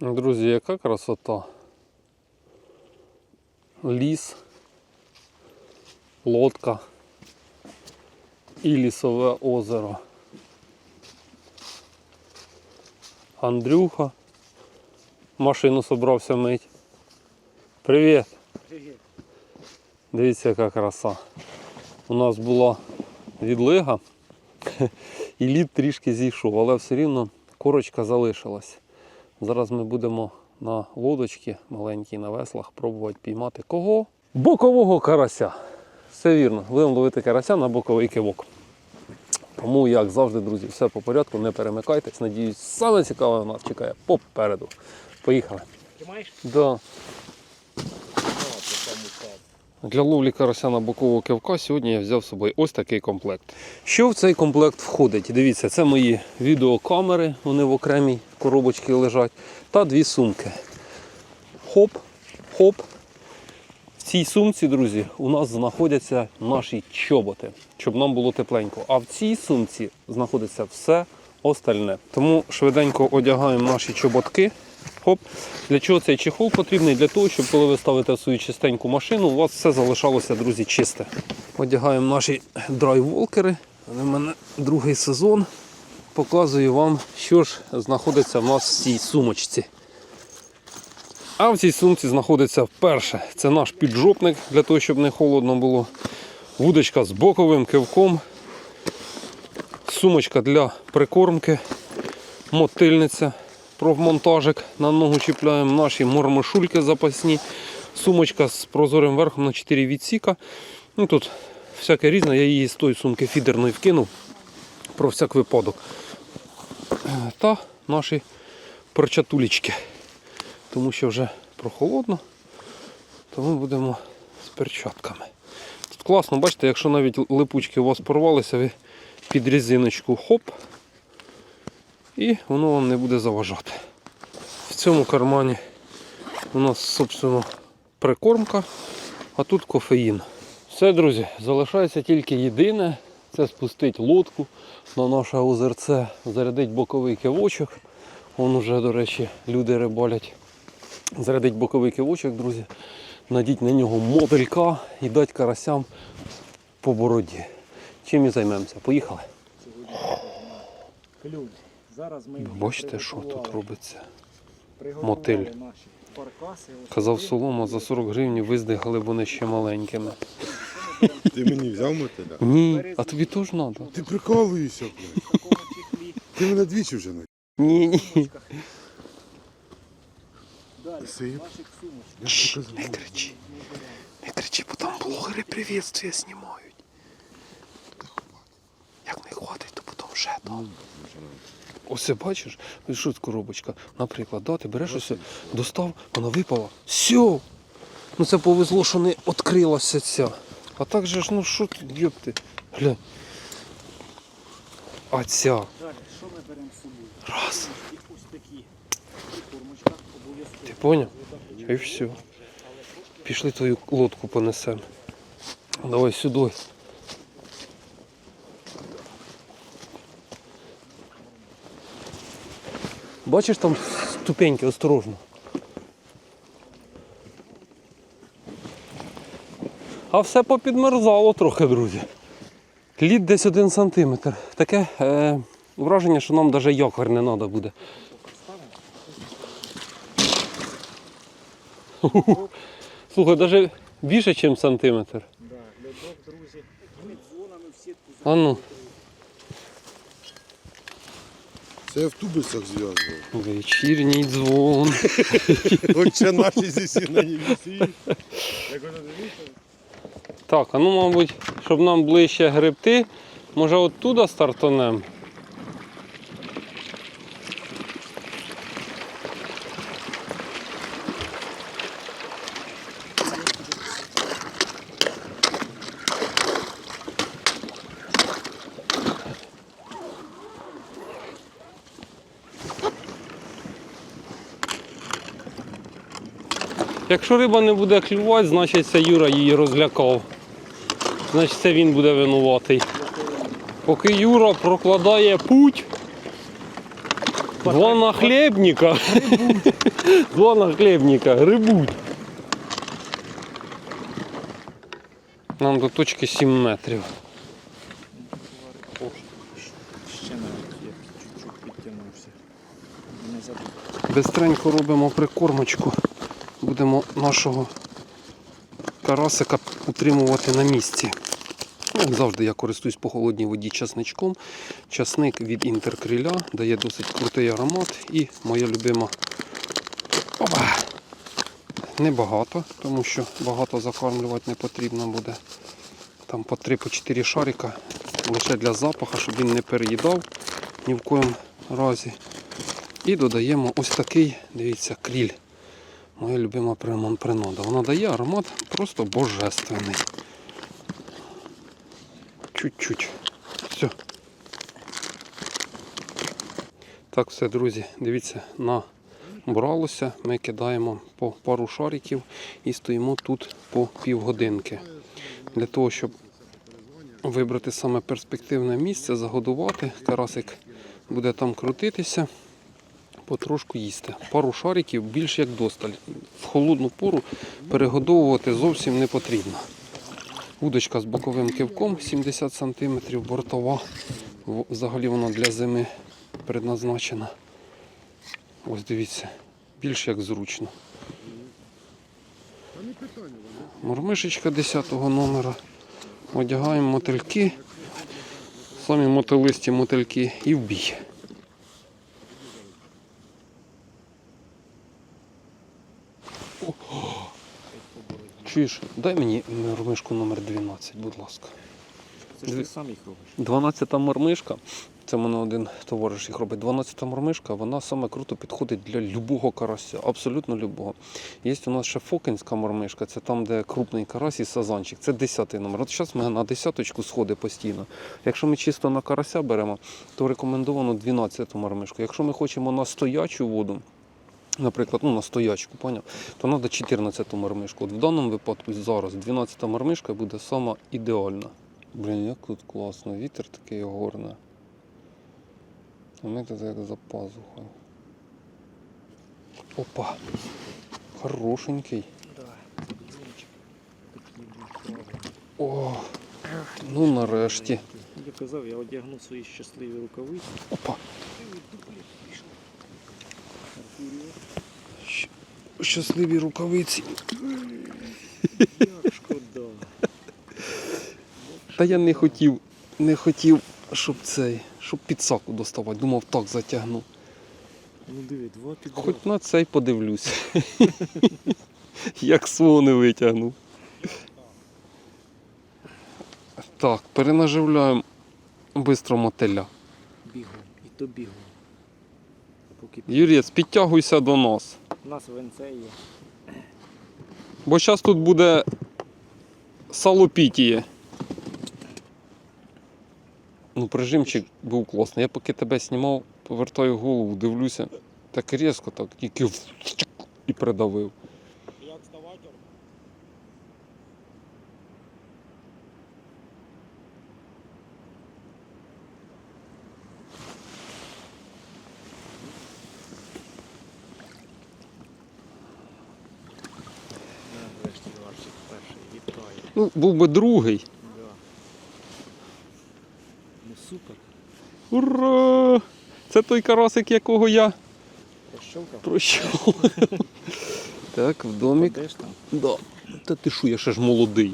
Друзі, яка красота. Ліс, лодка і лісове озеро. Андрюха машину собрався мить. Привіт! Привіт. Дивіться, яка краса. У нас була відлига і лід трішки зійшов, але все рівно корочка залишилась. Зараз ми будемо на лодочці маленькій на веслах пробувати піймати кого? Бокового карася. Все вірно, будемо ловити карася на боковий кивок. Тому, як завжди, друзі, все по порядку, не перемикайтесь. Надіюсь, саме цікаве нас чекає попереду. Поїхали. Тримаєш? Да. Для ловлі карася на бокового кивка сьогодні я взяв з собою ось такий комплект. Що в цей комплект входить? Дивіться, це мої відеокамери, вони в окремій коробочці лежать, та дві сумки. Хоп, хоп. В цій сумці, друзі, у нас знаходяться наші чоботи, щоб нам було тепленько. А в цій сумці знаходиться все остальне. Тому швиденько одягаємо наші чоботки. Хоп. Для чого цей чехол потрібний? Для того, щоб коли ви ставите свою чистеньку машину, у вас все залишалося, друзі, чисте. Одягаємо наші драйволкери. Вони в мене другий сезон. Показую вам, що ж знаходиться в нас в цій сумочці. А в цій сумці знаходиться перше. Це наш піджопник для того, щоб не холодно було. Вудочка з боковим кивком. Сумочка для прикормки. Мотильниця. Профмонтажик на ногу чіпляємо наші мормошульки запасні. Сумочка з прозорим верхом на 4 відсіка. Ну, тут всяке різне, я її з тої сумки фідерної вкинув про всяк випадок. Та наші перчатулечки. Тому що вже прохолодно, то ми будемо з перчатками. Тут класно, бачите, якщо навіть липучки у вас порвалися, ви під резиночку хоп, і воно вам не буде заважати. В цьому кармані у нас, собственно, прикормка, а тут кофеїн. Все, друзі, залишається тільки єдине це спустити лодку на наше озерце, зарядити боковий кивочок. Вон уже, до речі, люди рибалять. Зарядить боковий кивочок, друзі. Надіть на нього моделька і дати карасям по бороді. Чим і займемося? Поїхали. Клюв. Зараз ми Бачите, що тут робиться? мотиль. Казав солома за 40 гривень виздихали вони ще маленькими. Ти мені взяв мотиля? Ні, а тобі теж треба. Ти прикалуєшся, блядь. Ти мене двічі вже на Ні, ні. Сип. Сумочок. Не кричи. Не кричи, бо там блогери приветствия знімають. Як не хватить, то потім ще там. Ось бачиш, що це коробочка. Наприклад, да, ти береш ось, достав, вона випала. Все! Ну це повезло, що не відкрилася ця. А так же ж, ну що ти, йопти. Глянь. А ця. Далі, що ми беремо з собою? Раз. І ось такі. Прикормочка обов'язково. Ти поняв? І все. Пішли твою лодку понесемо. Давай сюди. Бачиш там ступеньки, осторожно. А все попідмерзало трохи, друзі. Лід десь один сантиметр. Таке е, враження, що нам навіть якорь не треба буде. Слухай, навіть більше, ніж сантиметр. А ну, Це я в тубицях зв'язував. вечірній дзвон. Отче наші зі на дивіться? Так, а ну, мабуть, щоб нам ближче гребти, може оттуда стартанем. Якщо риба не буде клювати, значить це Юра її розлякав. Значить це він буде винуватий. Поки Юра прокладає путь, Два нахлебника. Два нахлебника. Грибуть. Нам до точки 7 метрів. Ще навіть є, чуть-чуть підтягнувся. Бистренько робимо прикормочку. Будемо нашого карасика утримувати на місці. Ну, Як завжди, я користуюсь по холодній воді часничком. Часник від інтеркриля дає досить крутий аромат. І моя любима Опа! Небагато, тому що багато закармлювати не потрібно буде. Там по 3-4 шарика лише для запаху, щоб він не переїдав ні в коєму разі. І додаємо ось такий, дивіться, кріль. Моя любима принода. Вона дає аромат просто божественний. Чуть-чуть. Все. Так, все, друзі, дивіться, набралося. Ми кидаємо по пару шариків і стоїмо тут по півгодинки. Для того, щоб вибрати саме перспективне місце, загодувати. Карасик буде там крутитися потрошку їсти. Пару шариків більш як досталь. В холодну пору перегодовувати зовсім не потрібно. Удочка з боковим кивком 70 см, бортова. Взагалі вона для зими предназначена. Ось дивіться, більш як зручно. Мормишечка 10 номера. Одягаємо мотильки, самі мотилисті мотильки і в бій. Чуєш, дай мені мормишку номер 12, будь ласка. Це ж ти сам їх робиш. 12 мормишка. Це в мене один товариш їх робить. 12-та мормишка, вона саме круто підходить для любого карася, абсолютно любого. Є у нас ще фокинська мормишка, це там, де крупний карась і сазанчик. Це 10-й номер. От зараз ми на десяточку сходить постійно. Якщо ми чисто на карася беремо, то рекомендовано 12-ту мормишку. Якщо ми хочемо на стоячу воду, Наприклад, ну на стоячку, поняв, то треба 14 мормишку. От в даному випадку зараз 12 мормишка буде сама ідеальна. Блін, як тут класно, вітер такий горний. А ми тут як за пазухою. Опа! Хорошенький. О, ну нарешті. Я казав, я одягну свої щасливі рукавиці. Опа! Щасливі рукавиці. Як шкода. Та я не хотів, не хотів, щоб цей, щоб підсаку доставати. Думав, так затягну. Ну диви, два підряд. Хоч на цей подивлюсь. Як свого не витягнув. Так, перенаживляємо бистро мотиля. Бігом. І то бігом. Юрієць, підтягуйся до нас. У нас венце є. Бо зараз тут буде салопітіє. Ну, прижимчик був класний. Я поки тебе знімав, повертаю голову, дивлюся. Так різко, так, тільки і придавив. Ну, був би другий. Да. Ну супер. Ура! Це той карасик, якого я Пощолкав? прощав. Так, в домик. Де ж там? Да. Та ти що, я ще ж молодий.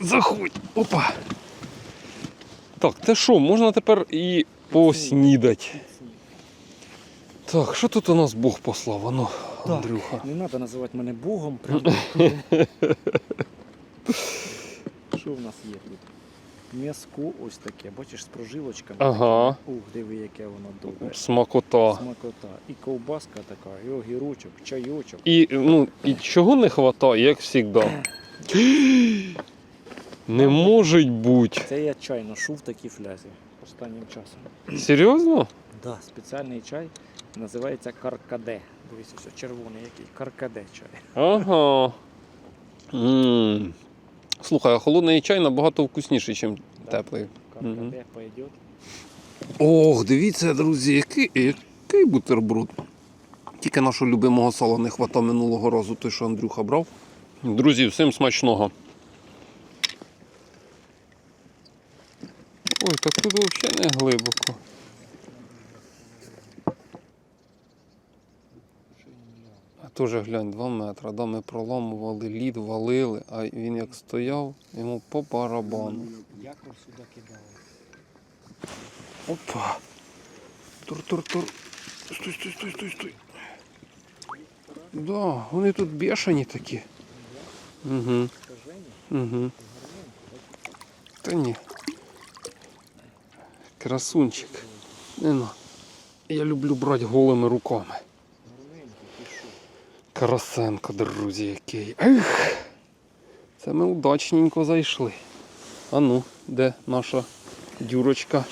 Заходь. Опа. Так, те що, можна тепер і поснідати. Так, що тут у нас Бог послав? Ану, Так. Андрюха. Не треба називати мене Богом. Прям. Що в нас є тут? М'язко ось таке, бачиш, з прожилочками. Ага. Ух, диви, яке воно добре. Смакота. Смакота. І ковбаска така, і огірочок, чайочок. І, ну, і чого не вистачає, як завжди. Не може бути. Це я чай ношу в такій флязі останнім часом. Серйозно? Да, спеціальний чай називається каркаде. Дивіться, все червоний який. Каркаде чай. Ага. м Слухай, а холодний чай набагато вкусніший, ніж теплий. Ох, дивіться, друзі, який, Такий бутерброд. Тільки нашого любимого сала не хватало минулого разу, той, що Андрюха брав. Друзі, всім смачного. Ой, так тут взагалі не глибоко. Теж глянь, 2 метри. Да, ми проламували лід, валили, а він як стояв, йому по барабану. Якор сюди кидали. Опа. Тур-тур-тур. Стой, стой, стой, стой, стой. Да, вони тут бешені такі. Угу. Угу. Та ні. Красунчик. Не на. Я люблю брати голими руками. Карасенко, друзі, який. Ех! Це ми удачненько зайшли. А ну, де наша дюрочка?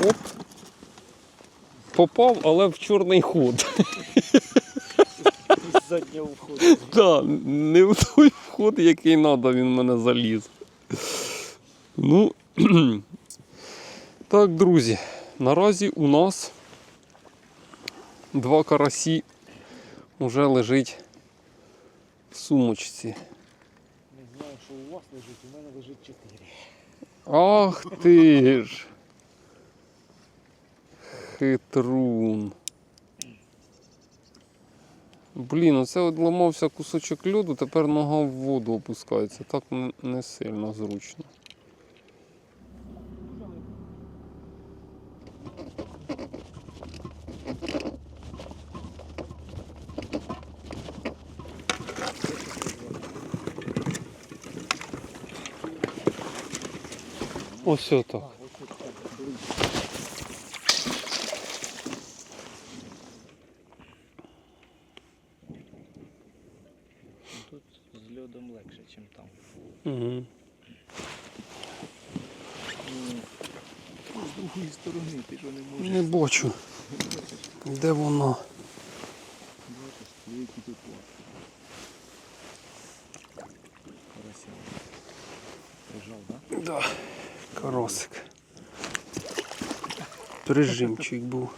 Оп. Попав, але в чорний ход. Заднього входу. Так, не в той вход, який треба, він в мене заліз. Ну, так, друзі, наразі у нас два карасі вже лежить в сумочці. Не знаю, що у вас лежить, у мене лежить чотири. Ах ти ж. Хитрун. Блін, оце от ламався кусочок льоду, тепер нога в воду опускається. Так не сильно зручно. Ось отак. Тут з льодом легше, ніж там. Угу. З другої сторони, ти що не можеш. Не бачу. Де воно? Бачиш, тут. Прижав, так? Да. Каросик. Прижимчик був.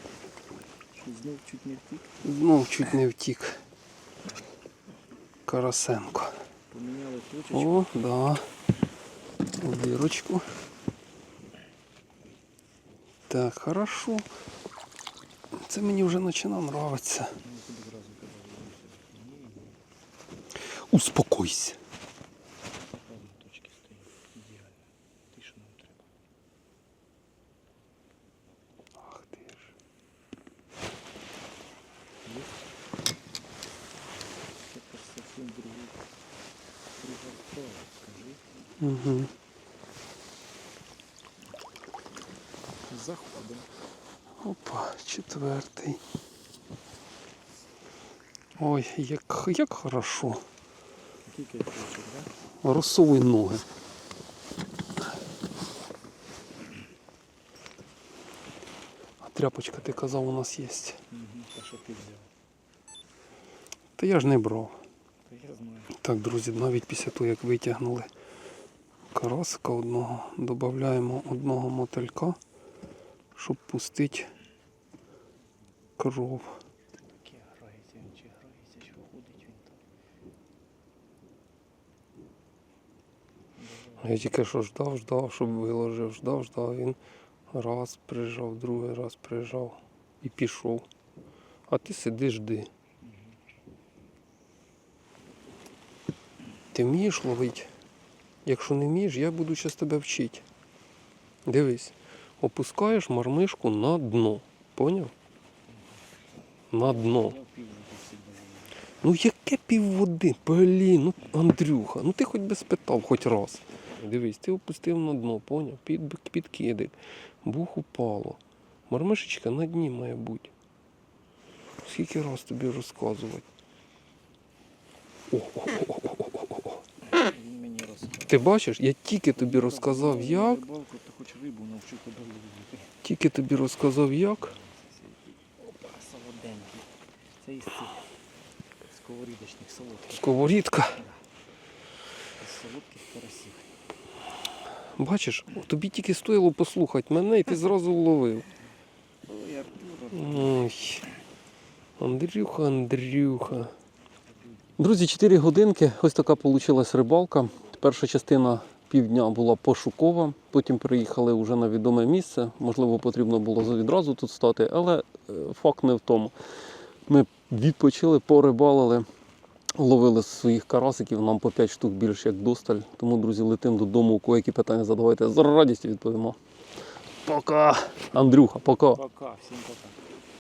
Що знов чуть не втік. Знов чуть не втік. Карасенко. Поміняли точечку. О, да. Дірочку. Так, хорошо. Це мені вже починає нравитися. Ну, тобі зразу казали. Ні, Успокойся. Угу. Заходимо. Опа, четвертий. Ой, як, як хорошо. Розсовуй ноги. А тряпочка, ти казав, у нас є. Угу. Та що ти взяв? Та я ж не брав. Та я знаю. Так, друзі, навіть після того, як витягнули карасика одного, додаємо одного мотилька, щоб пустити кров. Я тільки що ждав, ждав, щоб виложив, ждав, ждав. Він раз прижав, другий раз прижав і пішов. А ти сиди, жди. Ти вмієш ловити? Якщо не вмієш, я буду зараз тебе вчити. Дивись, опускаєш мармишку на дно. Поняв? На дно. Ну яке півводи? Блін, ну Андрюха, ну ти хоч би спитав хоч раз. Дивись, ти опустив на дно, поняв? Під, підкидик. Бух упало. Мармишечка на дні має бути. Скільки раз тобі розказувати? О, о, о, о, о. Він мені розказав. Ти бачиш, я тільки тобі розказав як, тільки тобі розказав як. Опа, солоденький. Сковорідка. Солодких карасів. Бачиш, тобі тільки стоїло послухати мене, і ти зразу вловив. Ой, Артур, Ой. Андрюха, Андрюха. Друзі, 4 годинки. Ось така вийшла рибалка. Перша частина півдня була пошукова, потім приїхали вже на відоме місце. Можливо, потрібно було відразу тут стати, але е, факт не в тому. Ми відпочили, порибалили, ловили своїх карасиків, нам по 5 штук більше як досталь. Тому, друзі, летимо додому. У кого які питання задавайте, з радістю відповімо. Пока! Андрюха, пока! Пока, всім пока.